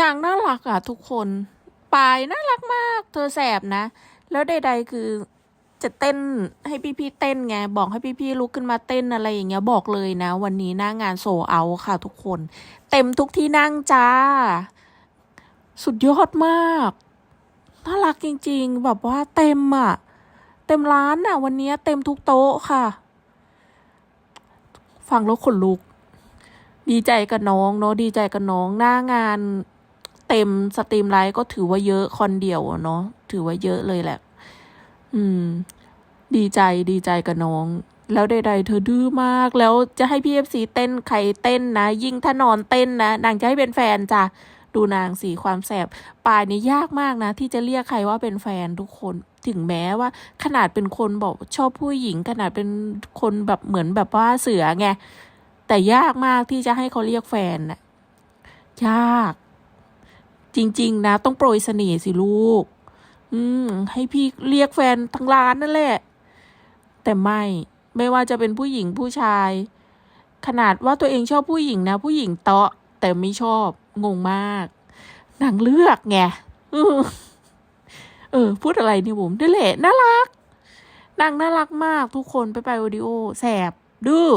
นางน่ารักอะทุกคน ปายน่ารักมาก เธอแสบนะ แล้วใดๆคือจะเต้นให้พี่ๆเต้นไง บอกให้พี่ๆลุกขึ้นมาเต้นอะไรอย่างเงี้ยบอกเลยนะ วันนี้หน้างานโซเอาค่ะทุกคน เต็มทุกที่นั่งจ้า สุดยอดมากน่ารักจริง ๆ แบบว่าเต็มอะเต็มร้านอะวันนี้เต็มทุกโต๊ะค่ะ ฟังแล้วขนลุก ดีใจกับน้องเนาะดีใจกับน้องหน้างาน เต็มสตรีมไลท์ก็ถือว่าเยอะคนเดียวเนาะถือว่าเยอะเลยแหละ อืม ดีใจดีใจกับน้อง แล้วใดๆเธอดื้อมาก แล้วจะให้พี่เอฟซีเต้นใครเต้นนะ ยิ่งถ้านอนเต้นนะ นางจะให้เป็นแฟนจ้ะดูนางสีความแสบปลายนี่ยากมากนะ ที่จะเรียกใครว่าเป็นแฟนทุกคน ถึงแม้ว่า ขนาดเป็นคนบอกชอบผู้หญิง ขนาดเป็นคนแบบเหมือนแบบว่าเสือไง แต่ยากมากที่จะให้เขาเรียกแฟนนะยาก จริง ๆ นะ ต้องโปรยเสน่ห์สิลูก อืม ให้พี่เรียกแฟนทั้งร้านนั่นแหละ แต่ไม่ไม่ว่าจะเป็นผู้หญิงผู้ชาย ขนาดว่าตัวเองชอบผู้หญิงนะ ผู้หญิงเตาะ แต่ไม่ชอบงงมากนางเลือกไงเออ พูดอะไรนี่ผมนั่นแหละน่ารักนางน่ารักมากทุกคนไปไปโอดิโอ แสบดื้อ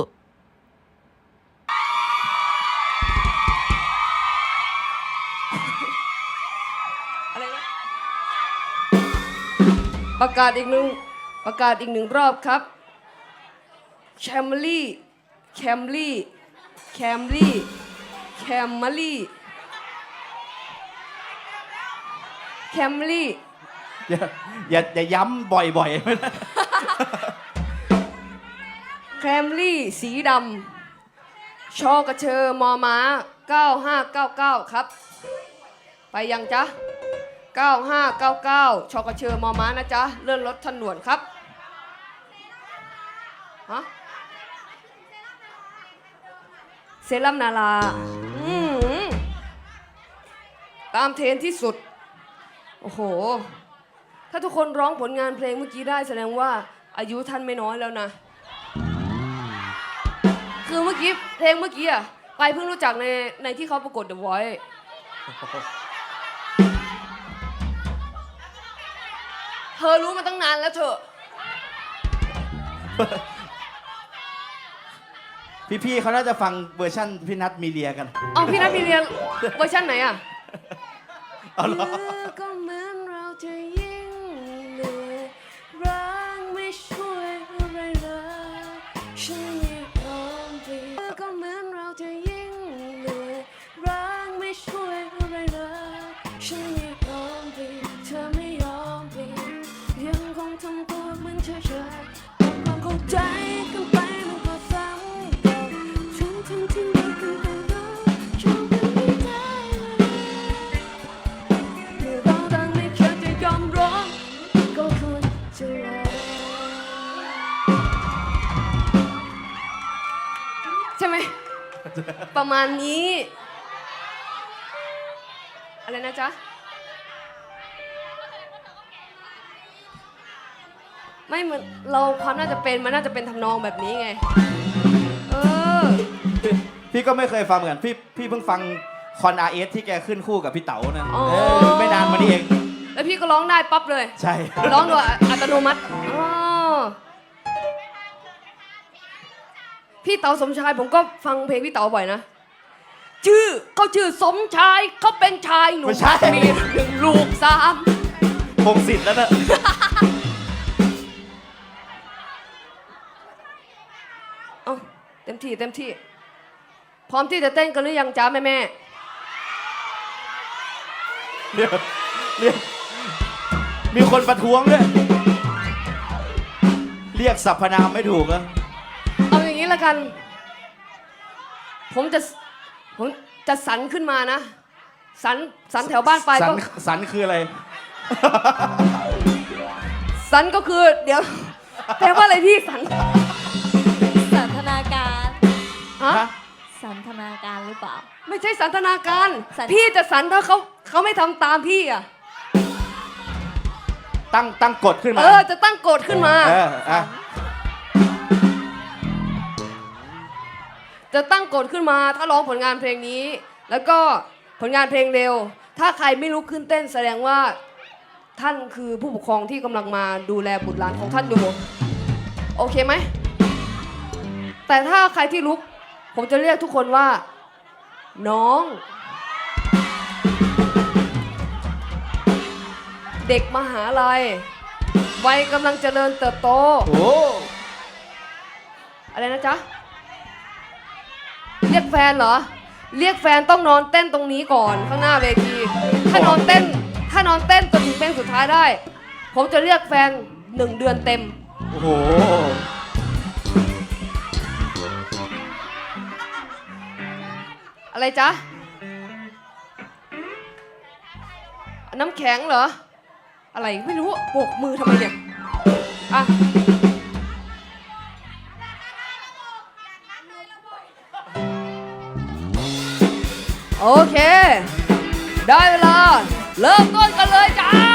ประกาศอีกหนึ่งประกาศอีกหนึ่งรอบครับแคมลี่แคมลี่แคมลี่แคมมาลี่แคมลี่อย่าอย่าอย่าย้ำบ่อยๆไม่ได้แคมรี่สีดำชอกระเชอมอม้า 9599 ครับ ไปยังจ๊ะ 9599 ชกเชอมอม้านะจ๊ะ เลื่อนรถทันด่วนครับฮะเซรั่มนาราอืมตามเทรนที่สุด โอ้โห ถ้าทุกคนร้องผลงานเพลงเมื่อกี้ได้แสดงว่าอายุท่านไม่น้อยแล้วนะ คือเมื่อกี้เพลงเมื่อกี้อะไปเพิ่งรู้จักในในที่เขาประกวด The Voice อรู้มาตั้งนานแล้วเถอะ พี่ๆเขาน่าจะฟังเวอร์ชั่นพี่นัทมีเลียกัน เอาพี่นัทมีเรียนเวอร์ชันไหนอะเอาเหรอเมื่อก็เหมือนเราจะยิ่งเหนื่อยร้างไม่ช่วยอะไรเลยฉันยังยอมเปลี่ยนก็เหมือนเราจะยิ่งเหนื่อยร้างไม่ช่วยอะไรเลยฉันยังยอมเปลี่ยนเธอไม่ยอม เฉยๆทำความเข้าใจกันไปมันก็ซ้ำเก่าฉันทั้งที่ไม่เคยรู้ฉันเป็นไม่ได้เลยเมื่อเราต่างไม่เคยจะยอมร้องก็ควรจะรอใช่ไหม ประมาณนี้ อะไรนะจ๊ะ ไม่เหมือนเราความน่าจะเป็นมันน่าจะเป็นทำนองแบบนี้ไง เออ พี่ก็ไม่เคยฟังเหมือนพี่พี่เพิ่งฟังคอนอาเอสที่แกขึ้นคู่กับพี่เต๋านะอ๋อ เออไม่นานมานี้เอง แล้วพี่ก็ร้องได้ปั๊บเลย ใช่ ร้องโดยอัตโนมัติอ๋อพี่เต๋าสมชายผมก็ฟังเพลงพี่เต๋าบ่อยนะ ชื่อเขาชื่อสมชายเขาเป็นชายหนุ่มไม่ใช่ มีหนึ่งลูกสาม พงศิษฐ์แล้วนะ เอาเต็มที่เต็มที่ พร้อมที่จะเต้นกันหรือยังจ้าแม่แม่เดี๋ยวเรียกมีคนประท้วงด้วยเรียกสรรพนามไม่ถูกอะเอาอย่างนี้ละกัน ผมจะผมจะสันขึ้นมานะ สันสันแถวบ้านไปสัก็นสันคืออะไร สันก็คือ เดี๋ยวแปลว่าอะไรพี่สันสันทนาการ ฮะฮะ สันทนาการหรือเปล่า ไม่ใช่สันทนาการ สัน พี่จะสันถ้าเขาเขาไม่ทำตามพี่อะ ตั้งตั้งกฎขึ้นมาเออ จะตั้งกฎขึ้นมา เอออะจะตั้งกฎขึ้นมา ถ้าร้องผลงานเพลงนี้ แล้วก็ผผลงานเพลงเร็ว ถ้าใครไม่ลุกขึ้นเต้นแสดงว่าท่านคือผู้ปกครองที่กำลังมาดูแลบุตรหลานของท่านอยู่ โอเคไหม แต่ถ้าใครที่ลุก ผมจะเรียกทุกคนว่า น้อง เด็กมหาลัยวัยกำลังเจริญเติบโต โอ้อะไรนะจ๊ะ เรียกแฟนเหรอ เรียกแฟนต้องนอนเต้นตรงนี้ก่อนข้างหน้าเวที ถ้านอนเต้น ถ้านอนเต้นจนถึงเพลงสุดท้ายได้ ผมจะเรียกแฟนหนึ่งเดือนเต็ม โอ้โห อะไรจ๊ะ น้ำแข็งเหรอ อะไรไม่รู้โบกมือทำไมเนี่ย อะ โอเค ได้เวลา เริ่มต้นกันเลยจ้า